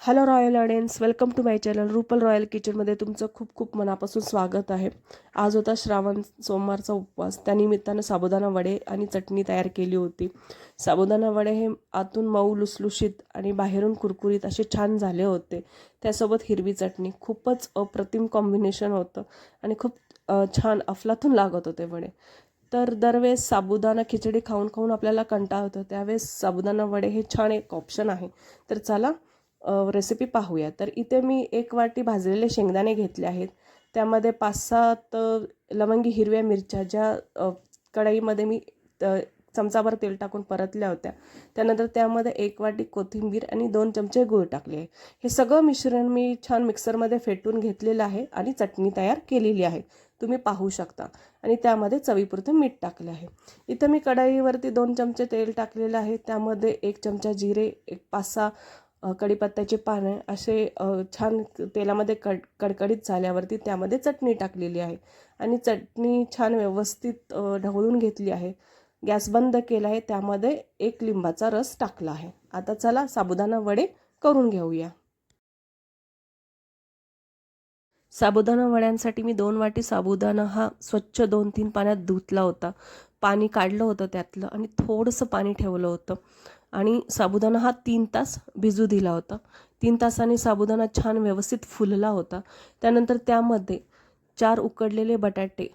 Hello royal audience welcome to my channel Rupal Royal किचनमध्ये तुमचं खूप खूप मनापासून स्वागत आहे. आज होता श्रावण सोमवारचा उपवास. त्यानिमित्तानं साबुदाणा वडे आणि चटणी तयार केली होती. साबुदाणा वडे हे आतून मऊ लुसलुशीत आणि बाहेरून कुरकुरीत असे छान झाले होते. त्यासोबत हिरवी चटणी. खूपच अप्रतिम कॉम्बिनेशन होतं आणि खूप छान अफलातून लागत होते वडे. तर दरवेळेस साबुदाणा खिचडी खाऊन खाऊन आपल्याला कंटाळ होतं. त्यावेळेस साबुदाणा वडे हे छान एक ऑप्शन आहे. तर चला रेसिपी पाहूया. तर इथे मी एक वाटी भाजलेले शेंगदाणे घेतले आहेत. त्यामध्ये पाच सात लवंगी हिरव्या मिरच्या ज्या कढईमध्ये मी चमचाभर तेल टाकून परतल्या होत्या. त्यानंतर त्यामध्ये एक वाटी कोथिंबीर आणि दोन चमचे गूळ टाकले आहे. हे सगळं मिश्रण मी छान मिक्सरमध्ये फेटून घेतलेलं आहे आणि चटणी तयार केलेली आहे. तुम्ही पाहू शकता. आणि त्यामध्ये चवीपुरतं मीठ टाकले आहे. इथं मी कढईवरती दोन चमचे तेल टाकलेलं आहे. त्यामध्ये एक चमचा जिरे एक पाच सहा कढीपत्त्याचे पानं असे छान तेलामध्ये कड कडकडीत झाल्यावरती त्यामध्ये चटणी टाकलेली आहे. आणि चटणी छान व्यवस्थित ढवळून घेतली आहे. गॅस बंद केला आहे. त्यामध्ये एक लिंबाचा रस टाकला आहे. आता चला साबुदाणा वडे करून घेऊया. साबुदाणा वड्यांसाठी मी दोन वाटी साबुदाणा हा स्वच्छ दोन तीन पाण्यात धुतला होता. पाणी काढलं होतं त्यातलं आणि थोडंसं पाणी ठेवलं होतं. आणि साबुदाणा हा तीन तास भिजू दिला होता. तीन तासाने साबुदाणा छान व्यवस्थित फुलला होता. त्यानंतर त्यामध्ये चार उकडलेले बटाटे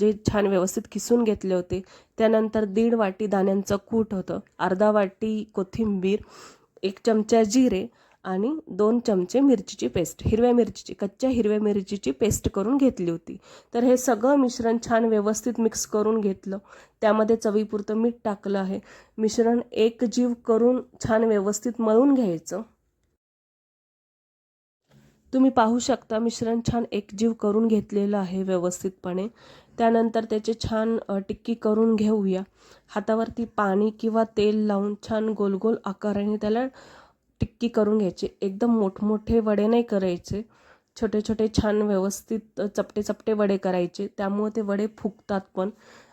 जे छान व्यवस्थित किसून घेतले होते. त्यानंतर दीड वाटी दाण्यांचं कूट होतं. अर्धा वाटी कोथिंबीर एक चमचा जिरे आणि दोन चमचे मिरचीची पेस्ट हिरव्या मिरचीची कच्च्या हिरव्या मिरचीची पेस्ट करून घेतली होती. तर हे सगळं मिश्रण छान व्यवस्थित मिक्स करून घेतलं. त्यामध्ये चवीपुरतं मीठ टाकलं आहे. मिश्रण एक जीव करून छान व्यवस्थित मळून घ्यायचं. तुम्ही पाहू शकता मिश्रण छान एकजीव करून घेतलेलं आहे व्यवस्थितपणे. त्यानंतर त्याचे छान टिक्की करून घेऊया. हातावरती पाणी किंवा तेल लावून छान गोलगोल आकाराने त्याला टिक्की करून घ्यायची. एकदम मोठमोठे वडे नाही करायचे. छोटे छोटे छान व्यवस्थित चपटे चपटे वडे करायचे. त्यामुळे ते वडे फुगतात पण.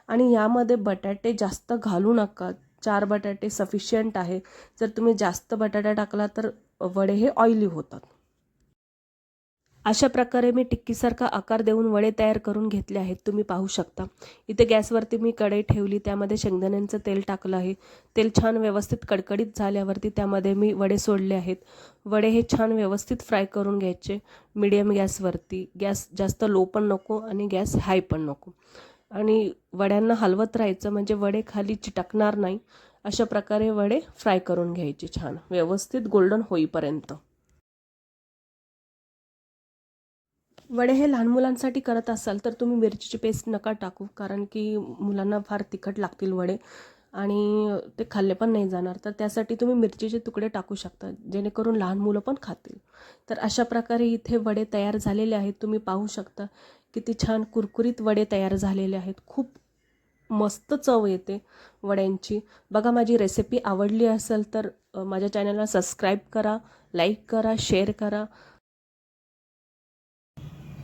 आणि यामध्ये बटाटे जास्त घालू नका. चार बटाटे सफिशियंट आहे. जर तुम्ही जास्त बटाटा टाकला तर वडे हे ऑइली होतात. अशा प्रकारे मी टिक्कीसारखा आकार देऊन वडे तयार करून घेतले आहेत. तुम्ही पाहू शकता. इथे गॅसवरती मी कढई ठेवली. त्यामध्ये शेंगदाण्यांचं तेल टाकलं आहे. तेल छान व्यवस्थित कडकडीत झाल्यावरती त्यामध्ये मी वडे सोडले आहेत. वडे हे छान व्यवस्थित फ्राय करून घ्यायचे. मीडियम गॅसवरती. गॅस जास्त लो पण नको आणि गॅस हाय पण नको. आणि वड्यांना हलवत राहायचं म्हणजे वडे खाली चिटकणार नाही. अशा प्रकारे वडे फ्राय करून घ्यायचे छान. व्यवस्थित गोल्डन होईपर्यंत. वडे हे लहान मुलांसाठी करत असाल तर तुम्ही मिरचीची पेस्ट नका टाकू कारण की मुलांना फार तिखट लागतील वडे आणि ते खाल्ले पण नाही जाणार. तर त्यासाठी तुम्ही मिरचीचे तुकडे टाकू शकता जेणेकरून लहान मुलं पण खातील. तर अशा प्रकारे इथे वडे तयार झालेले आहेत. तुम्ही पाहू शकता किती छान कुरकुरीत वडे तयार झालेले आहेत. खूप मस्त चव येते वड्यांची. बघा माझी रेसिपी आवडली असेल तर माझ्या चॅनलला सबस्क्राईब करा लाईक करा शेअर करा.